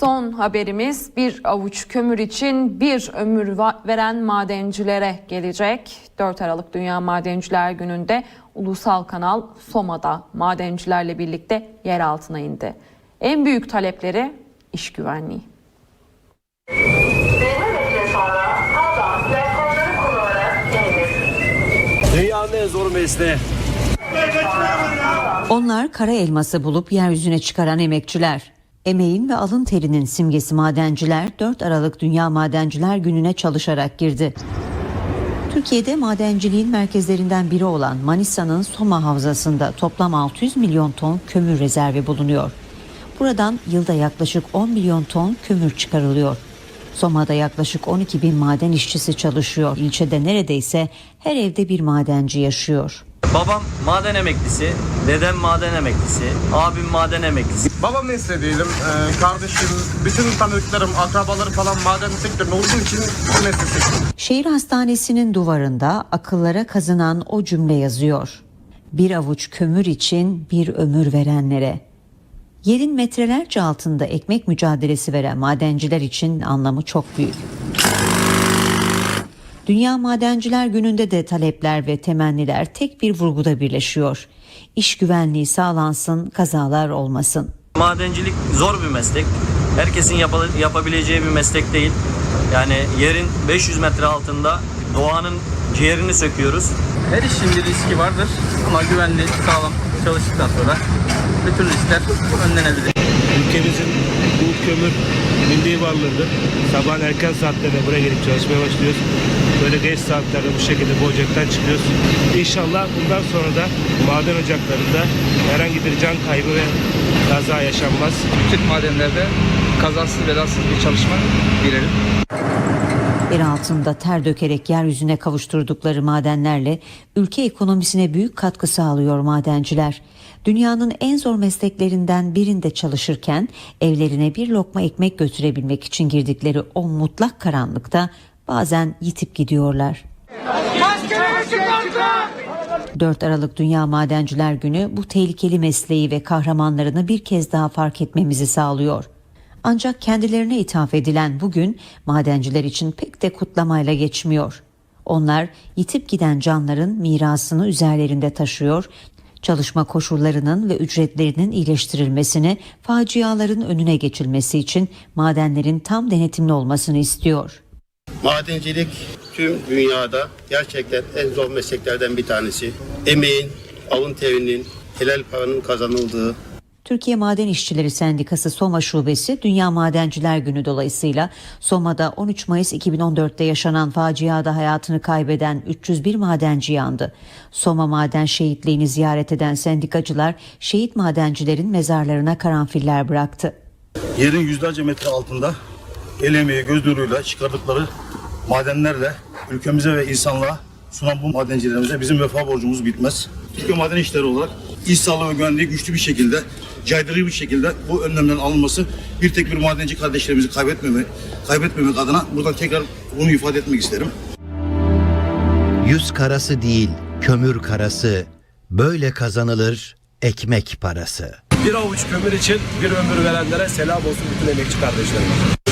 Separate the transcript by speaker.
Speaker 1: Son haberimiz bir avuç kömür için bir ömür veren madencilere gelecek. 4 Aralık Dünya Madenciler Günü'nde ulusal kanal Soma'da madencilerle birlikte yer altına indi. En büyük talepleri iş güvenliği.
Speaker 2: Dünyanın en zor mesleği.
Speaker 3: Onlar kara elması bulup yeryüzüne çıkaran emekçiler. Emeğin ve alın terinin simgesi madenciler 4 Aralık Dünya Madenciler Günü'ne çalışarak girdi. Türkiye'de madenciliğin merkezlerinden biri olan Manisa'nın Soma Havzası'nda toplam 600 milyon ton kömür rezervi bulunuyor. Buradan yılda yaklaşık 10 milyon ton kömür çıkarılıyor. Soma'da yaklaşık 12 bin maden işçisi çalışıyor. İlçede neredeyse her evde bir madenci yaşıyor.
Speaker 4: Babam maden emeklisi, dedem maden emeklisi, abim maden emeklisi.
Speaker 5: Babam mesleği değilim. Ee, kardeşim, bütün tanıdıklarım, akrabaları falan maden sektöründe olduğu için bu meslek seçtim.
Speaker 3: Şehir hastanesinin duvarında akıllara kazınan o cümle yazıyor. Bir avuç kömür için bir ömür verenlere. Yerin metrelerce altında ekmek mücadelesi veren madenciler için anlamı çok büyük. Dünya Madenciler Günü'nde de talepler ve temenniler tek bir vurguda birleşiyor. İş güvenliği sağlansın, kazalar olmasın.
Speaker 4: Madencilik zor bir meslek. Herkesin yapa- yapabileceği bir meslek değil. Yani yerin 500 metre altında doğanın ciğerini söküyoruz.
Speaker 6: Her işin bir riski vardır ama güvenli, sağlam çalıştıktan sonra bütün riskler önlenebilir.
Speaker 2: Ülkemizin bu kömür milli varlığıdır. Sabahın erken saatlerinde buraya gelip çalışmaya başlıyoruz. Böyle geç saatlerde bu şekilde bu ocaktan çıkıyoruz. İnşallah bundan sonra da maden ocaklarında herhangi bir can kaybı ve kaza yaşanmaz.
Speaker 6: Bütün madenlerde kazasız belasız bir çalışma dilerim.
Speaker 3: Yer altında ter dökerek yeryüzüne kavuşturdukları madenlerle ülke ekonomisine büyük katkı sağlıyor madenciler. Dünyanın en zor mesleklerinden birinde çalışırken evlerine bir lokma ekmek götürebilmek için girdikleri o mutlak karanlıkta bazen yitip gidiyorlar. 4 Aralık Dünya Madenciler Günü bu tehlikeli mesleği ve kahramanlarını bir kez daha fark etmemizi sağlıyor. Ancak kendilerine ithaf edilen bugün madenciler için pek de kutlamayla geçmiyor. Onlar yitip giden canların mirasını üzerlerinde taşıyor, çalışma koşullarının ve ücretlerinin iyileştirilmesini, faciaların önüne geçilmesi için madenlerin tam denetimli olmasını istiyor.
Speaker 7: Madencilik tüm dünyada gerçekten en zor mesleklerden bir tanesi. Emeğin, alın terinin, helal paranın kazanıldığı,
Speaker 3: Türkiye Maden İşçileri Sendikası Soma Şubesi Dünya Madenciler Günü dolayısıyla Soma'da 13 Mayıs 2014'te yaşanan faciada hayatını kaybeden 301 madenci yandı. Soma maden şehitliğini ziyaret eden sendikacılar şehit madencilerin mezarlarına karanfiller bıraktı.
Speaker 8: yerin yüzlerce metre altında el emeği göz nuruyla çıkardıkları madenlerle ülkemize ve insanlığa sunan bu madencilerimize bizim vefa borcumuz bitmez. Türkiye Maden İşleri olarak iş sağlığı ve güvenliği güçlü bir şekilde, caydırıcı bir şekilde bu önlemlerin alınması bir tek bir madenci kardeşlerimizi kaybetmemek, kaybetmemek adına buradan tekrar bunu ifade etmek isterim.
Speaker 9: Yüz karası değil, kömür karası. Böyle kazanılır ekmek parası.
Speaker 2: Bir avuç kömür için bir ömür verenlere selam olsun bütün emekçi kardeşlerime.